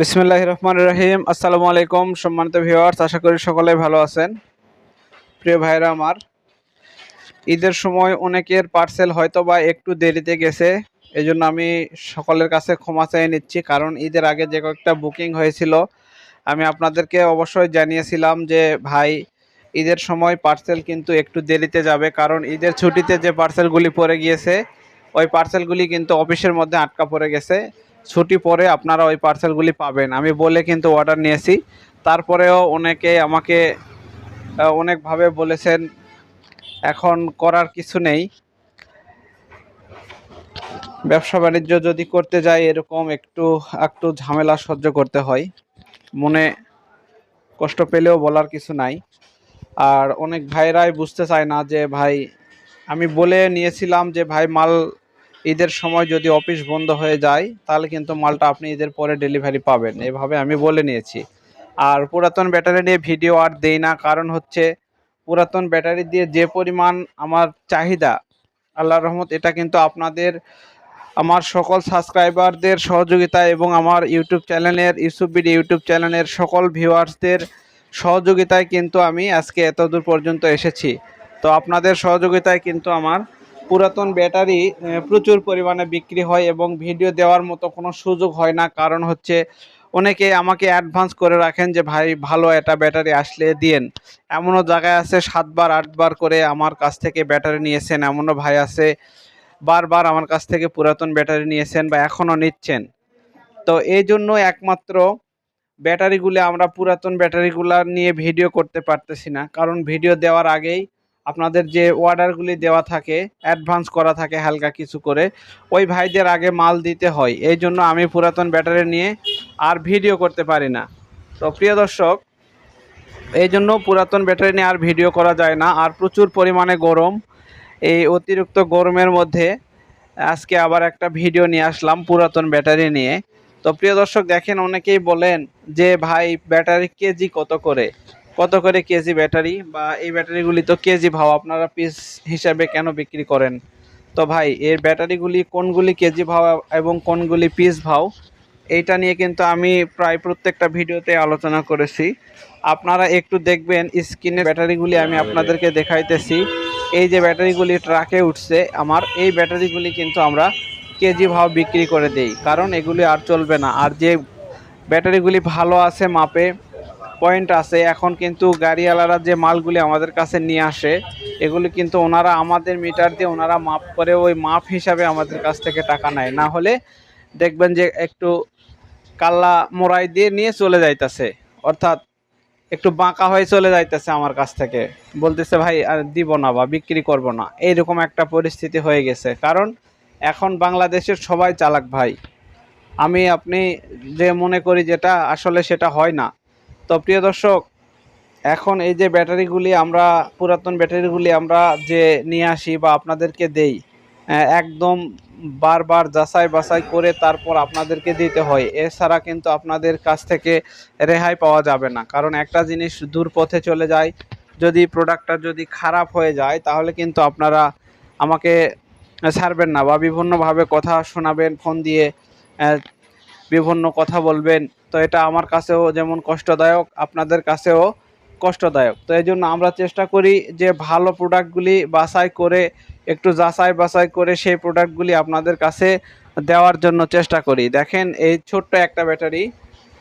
বিসমিল্লাহ রহমান রহিম। আসসালামু আলাইকুম, সম্মানিত ভিউয়ার্স, আশা করি সকলে ভালো আছেন। প্রিয় ভাইরা আমার, ঈদের সময় অনেকের পার্সেল হয়তো বা একটু দেরিতে গেছে এই জন্য আমি সকলের কাছে ক্ষমা চেয়ে নিচ্ছি। কারণ ঈদের আগে যে কয়েকটা বুকিং হয়েছিল, আমি আপনাদেরকে অবশ্যই জানিয়েছিলাম যে, ভাই, ঈদের সময় পার্সেল কিন্তু একটু দেরিতে যাবে। কারণ ঈদের ছুটিতে যে পার্সেলগুলি পড়ে গিয়েছে, ওই পার্সেলগুলি কিন্তু অফিসের মধ্যে আটকা পড়ে গেছে। ছুটি পরে আপনারা ওই পার্সেলগুলি পাবেন। আমি বলে কিন্তু অর্ডার নিয়েছি। তারপরেও অনেকে আমাকে অনেকভাবে বলেছেন, এখন করার কিছু নেই। ব্যবসা বাণিজ্য যদি করতে যাই, এরকম একটু একটু ঝামেলা সহ্য করতে হয়। মনে কষ্ট পেলেও বলার কিছু নাই। আর অনেক ভাইরাই বুঝতে চায় না যে, ভাই, আমি বলে নিয়েছিলাম যে, ভাই, মাল ঈদের সময় যদি অফিস বন্ধ হয়ে যায়, তাহলে কিন্তু মালটা আপনি ঈদের পরে ডেলিভারি পাবেন। এভাবে আমি বলে নিয়েছি। আর পুরাতন ব্যাটারি নিয়ে ভিডিও আর দেই না, কারণ হচ্ছে পুরাতন ব্যাটারি দিয়ে যে পরিমাণ আমার চাহিদা আল্লাহর রহমত, এটা কিন্তু আপনাদের, আমার সকল সাবস্ক্রাইবারদের সহযোগিতা এবং আমার ইউটিউব চ্যানেলের, ইউসুফ বিডি ইউটিউব চ্যানেলের সকল ভিউয়ার্সদের সহযোগিতায় কিন্তু আমি আজকে এতদূর পর্যন্ত এসেছি। তো আপনাদের সহযোগিতায় কিন্তু আমার পুরাতন ব্যাটারি প্রচুর পরিমাণে বিক্রি হয় এবং ভিডিও দেওয়ার মতো কোনো সুযোগ হয় না। কারণ হচ্ছে অনেকে আমাকে অ্যাডভান্স করে রাখেন যে, ভাই, ভালো একটা ব্যাটারি আসলে দিয়েন। এমনও জায়গায় আছে, সাতবার, আটবার করে আমার কাছ থেকে ব্যাটারি নিয়েছেন। এমনও ভাই আছে, বারবার আমার কাছ থেকে পুরাতন ব্যাটারি নিয়েছেন বা এখনও নিচ্ছেন। তো এই জন্য একমাত্র ব্যাটারিগুলো আমরা পুরাতন ব্যাটারিগুলো নিয়ে ভিডিও করতে পারতেছি না। কারণ ভিডিও দেওয়ার আগেই আপনাদের যে অর্ডারগুলি দেওয়া থাকে অ্যাডভান্স করা থাকে হালকা কিছু করে, ওই ভাইদের আগে মাল দিতে হয়। এই জন্য আমি পুরাতন ব্যাটারি নিয়ে আর ভিডিও করতে পারি না। তো প্রিয় দর্শক, এই জন্য পুরাতন ব্যাটারি নিয়ে আর ভিডিও করা যায় না। আর প্রচুর পরিমাণে গরম। এই অতিরিক্ত গরমের মধ্যে আজকে আবার একটা ভিডিও নিয়ে আসলাম পুরাতন ব্যাটারি নিয়ে। তো প্রিয় দর্শক, দেখেন অনেকেই বলেন যে, ভাই, ব্যাটারি কেজি কত করে? কত করে কেজি ব্যাটারি বা এই ব্যাটারিগুলি তো কেজি ভাও, আপনারা পিস হিসাবে কেন বিক্রি করেন? তো ভাই, এর ব্যাটারিগুলি কোনগুলি কেজি ভাও এবং কোনগুলি পিস ভাও, এইটা নিয়ে কিন্তু আমি প্রায় প্রত্যেকটা ভিডিওতে আলোচনা করেছি। আপনারা একটু দেখবেন স্ক্রিনে ব্যাটারিগুলি আমি আপনাদেরকে দেখাইতেছি। এই যে ব্যাটারিগুলি ট্রাকে উঠছে, আমার এই ব্যাটারিগুলি কিন্তু আমরা কেজি ভাও বিক্রি করে দেই। কারণ এগুলি আর চলবে না। আর যে ব্যাটারিগুলি ভালো আছে মাপে পয়েন্ট আছে। এখন কিন্তু গাড়িওয়ালারা যে মালগুলি আমাদের কাছে নিয়ে আসে, এগুলি কিন্তু ওনারা আমাদের মিটার দিয়ে ওনারা মাপ করে ওই মাপ হিসাবে আমাদের কাছ থেকে টাকা নেয়। না হলে দেখবেন যে একটু কাল্লা মোড়াই দিয়ে নিয়ে চলে যাইতাছে। অর্থাৎ একটু বাঁকা হয়ে চলে যাইতেছে আমার কাছ থেকে। বলতেছে, ভাই, আর দিব না বা বিক্রি করব না। এইরকম একটা পরিস্থিতি হয়ে গেছে। কারণ এখন বাংলাদেশের সবাই চালাক ভাই। আমি, আপনি যে মনে করি যেটা, আসলে সেটা হয় না। তো প্রিয় দর্শক, এখন এই যে ব্যাটারিগুলি আমরা, পুরাতন ব্যাটারিগুলি আমরা যে নিয়ে আসি বা আপনাদেরকে দেই একদম বারবার যাচাই বাছাই করে তারপর আপনাদেরকে দিতে হয়। এছাড়া কিন্তু আপনাদের কাছ থেকে রেহাই পাওয়া যাবে না। কারণ একটা জিনিস দূর পথে চলে যায়, যদি প্রোডাক্টটা যদি খারাপ হয়ে যায়, তাহলে কিন্তু আপনারা আমাকে ছাড়বেন না বা বিভিন্নভাবে কথা শোনাবেন, ফোন দিয়ে বিভিন্ন কথা বলবেন। তো এটা আমার কাছেও যেমন কষ্টদায়ক, আপনাদের কাছেও কষ্টদায়ক। তো এই জন্য আমরা চেষ্টা করি যে ভালো প্রোডাক্টগুলি বাছাই করে, একটু যাচাই বাছাই করে সেই প্রোডাক্টগুলি আপনাদের কাছে দেওয়ার জন্য চেষ্টা করি। দেখেন এই ছোট্ট একটা ব্যাটারি,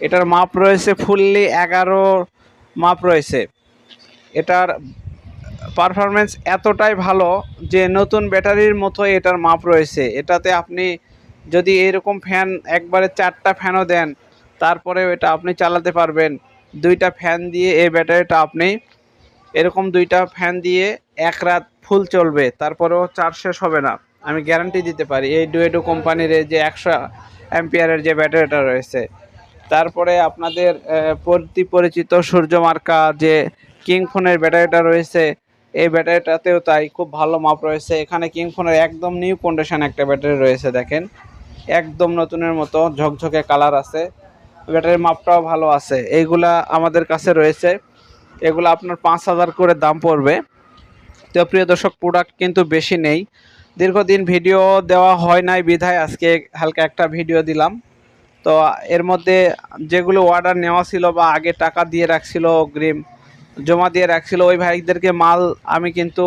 এটার মাপ রয়েছে ফুললি এগারো মাপ রয়েছে। এটার পারফরমেন্স এতটাই ভালো যে নতুন ব্যাটারির মতো এটার মাপ রয়েছে। এটাতে আপনি যদি এরকম ফ্যান একবারে চারটা ফ্যানও দেন তারপরে এটা আপনি চালাতে পারবেন। দুইটা ফ্যান দিয়ে এই ব্যাটারিটা আপনি এরকম দুইটা ফ্যান দিয়ে এক রাত ফুল চলবে, তারপরেও চার্জ শেষ হবে না। আমি গ্যারান্টি দিতে পারি, এই ডুয়েডো কোম্পানির যে একশো অ্যাম্পিয়ারের যে ব্যাটারিটা রয়েছে। তারপরে আপনাদের প্রতি পরিচিত সূর্য মার্কা, যে কিং ফোনের ব্যাটারিটা রয়েছে, এই ব্যাটারিটাতেও তাই খুব ভালো মাপ রয়েছে। এখানে কিং ফোনের একদম নিউ কন্ডিশন একটা ব্যাটারি রয়েছে, দেখেন। একদম নতুনের মতো, ঝকঝকে কালার আছে। ব্যাটারির মাপটাও ভালো আছে। এইগুলা আমাদের কাছে রয়েছে। এগুলো আপনার পাঁচ হাজার করে দাম পড়বে। তো প্রিয় দর্শক প্রোডাক্ট কিন্তু বেশি নেই। দীর্ঘদিন ভিডিও দেওয়া হয় নাই বিধায় আজকে হালকা একটা ভিডিও দিলাম। তো এর মধ্যে যেগুলো অর্ডার নেওয়া ছিল বা আগে টাকা দিয়ে রাখছিল অগ্রিম জমা দিয়ে রাখছিল, ওই ভাইদেরকে মাল আমি কিন্তু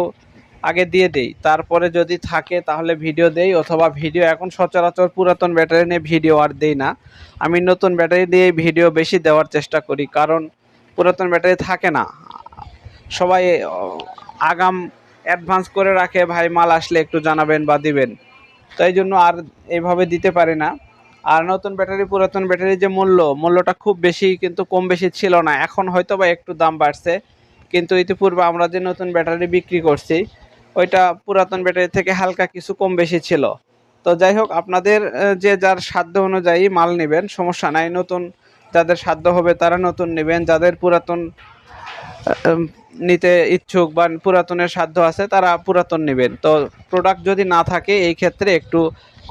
আগে দিয়ে দেই। তারপরে যদি থাকে তাহলে ভিডিও দেই, অথবা ভিডিও এখন সচরাচর পুরাতন ব্যাটারি নিয়ে ভিডিও আর দেই না। আমি নতুন ব্যাটারি দিয়ে ভিডিও বেশি দেওয়ার চেষ্টা করি, কারণ পুরাতন ব্যাটারি থাকে না। সবাই আগাম অ্যাডভান্স করে রাখে, ভাই মাল আসলে একটু জানাবেন বা দিবেন। তাই জন্য আর এইভাবে দিতে পারি না। আর নতুন ব্যাটারি, পুরাতন ব্যাটারির যে মূল্য, মূল্যটা খুব বেশি, কিন্তু কম বেশি ছিল না। এখন হয়তো বা একটু দাম বাড়ছে, কিন্তু ইতিপূর্বে আমরা যে নতুন ব্যাটারি বিক্রি করছি ওইটা পুরাতন ব্যাটারি থেকে হালকা কিছু কম বেশি ছিল। তো যাই হোক, আপনাদের যে যার সাধ্য অনুযায়ী মাল নেবেন, সমস্যা নাই। নতুন যাদের সাধ্য হবে তারা নতুন নেবেন। যাদের পুরাতন নিতে ইচ্ছুক বা পুরাতনের সাধ্য আছে, তারা পুরাতন নেবেন। তো প্রোডাক্ট যদি না থাকে, এই ক্ষেত্রে একটু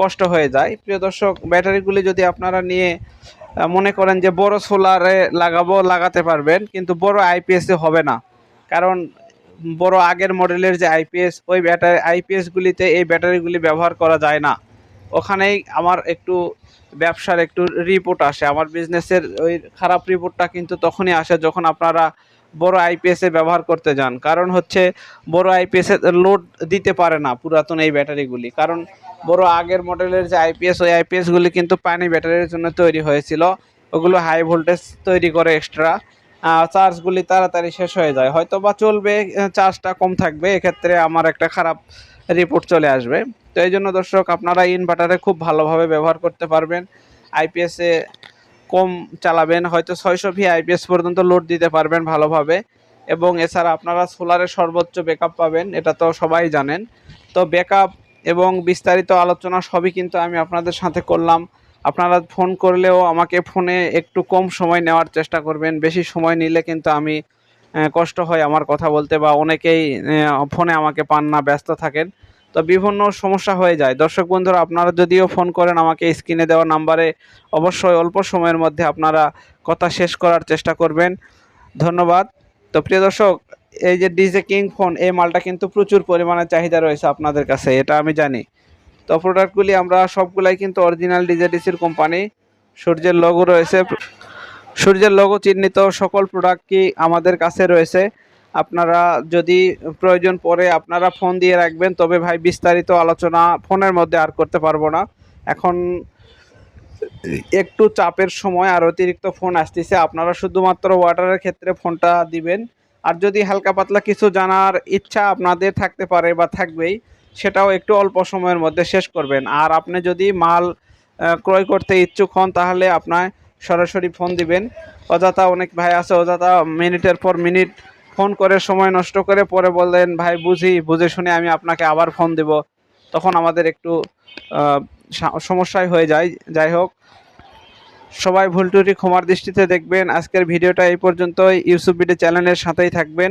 কষ্ট হয়ে যায়। প্রিয় দর্শক, ব্যাটারিগুলি যদি আপনারা নিয়ে মনে করেন যে বড় সোলারে লাগাবো, লাগাতে পারবেন, কিন্তু বড় আইপিএসে হবে না। কারণ বড় আগের মডেলের যে আইপিএস, ওই ব্যাটারি, আইপিএসগুলিতে এই ব্যাটারিগুলি ব্যবহার করা যায় না। ওখানেই আমার একটু ব্যবসার একটু রিপোর্ট আসে। আমার বিজনেসের ওই খারাপ রিপোর্টটা কিন্তু তখনই আসে যখন আপনারা বড় আইপিএসে ব্যবহার করতে যান। কারণ হচ্ছে, বড় আইপিএসে লোড দিতে পারে না পুরাতন এই ব্যাটারিগুলি। কারণ বড় আগের মডেলের যে আইপিএস, ওই আইপিএসগুলি কিন্তু পানি ব্যাটারির জন্য তৈরি হয়েছিল। ওগুলো হাই ভোল্টেজ তৈরি করে এক্সট্রা চার্জগুলি তাড়াতাড়ি শেষ হয়ে যায়। হয়তো বা চলবে চার্জটা কম থাকবে, এক্ষেত্রে আমার একটা খারাপ রিপোর্ট চলে আসবে। তো এই জন্য দর্শক, আপনারা ইনভার্টারে খুব ভালোভাবে ব্যবহার করতে পারবেন। আইপিএসে কম চালাবেন, হয়তো ছয়শো ভি আইপিএস পর্যন্ত লোড দিতে পারবেন ভালোভাবে। এবং এছাড়া আপনারা সোলারের সর্বোচ্চ ব্যাকআপ পাবেন, এটা তো সবাই জানেন। তো ব্যাকআপ এবং বিস্তারিত আলোচনা সবই কিন্তু আমি আপনাদের সাথে করলাম। আপনারা ফোন করলেও আমাকে ফোনে একটু কম সময় নেওয়ার চেষ্টা করবেন, বেশি সময় নিলে কিন্তু আমি কষ্ট হয় আমার কথা বলতে বা অনেকেই ফোনে আমাকে পান না, ব্যস্ত থাকেন। তো বিভিন্ন সমস্যা হয়ে যায়। দর্শক বন্ধুরা, আপনারা যদিও ফোন করেন, আমাকে স্ক্রিনে দেওয়া নাম্বারে অবশ্যই অল্প সময়ের মধ্যে আপনারা কথা শেষ করার চেষ্টা করবেন। ধন্যবাদ। তো প্রিয় দর্শক, এই যে ডিজে কিং ফোন এই মালটা কিন্তু প্রচুর পরিমাণে চাহিদা রয়েছে আপনাদের কাছে, এটা আমি জানি। তো প্রোডাক্টগুলি আমরা সবগুলাই কিন্তু অরিজিনাল ডিজেডিসির কোম্পানি সূর্যের লগো রয়েছে। সূর্যের লগো চিহ্নিত সকল প্রোডাক্টই আমাদের কাছে রয়েছে। আপনারা যদি প্রয়োজন পড়ে আপনারা ফোন দিয়ে রাখবেন, তবে ভাই বিস্তারিত আলোচনা ফোনের মধ্যে আর করতে পারব না। এখন একটু চাপের সময় আর অতিরিক্ত ফোন আসতেছে, আপনারা শুধুমাত্র ওয়াটারের ক্ষেত্রে ফোনটা দিবেন। আর যদি হালকা পাতলা কিছু জানার ইচ্ছা আপনাদের থাকতে পারে বা থাকবেই সেটাও একটু অল্প সময়ের মধ্যে শেষ করবেন। আর আপনি যদি মাল ক্রয় করতে ইচ্ছুক হন, তাহলে আপনার সরাসরি ফোন দিবেন। অযথা অনেক ভাই আছে, অযথা মিনিটের পর মিনিট ফোন করে সময় নষ্ট করে পরে বললেন, ভাই, বুঝি, বুঝে শুনে আমি আপনাকে আবার ফোন দেব। তখন আমাদের একটু সমস্যায় হয়ে যায়। যাই হোক, সবাই ভুল ত্রুটি ক্ষমার দৃষ্টিতে দেখবেন। আজকের ভিডিওটা এই পর্যন্তই। ইউসুফ ভিডিও চ্যানেলের সাথেই থাকবেন।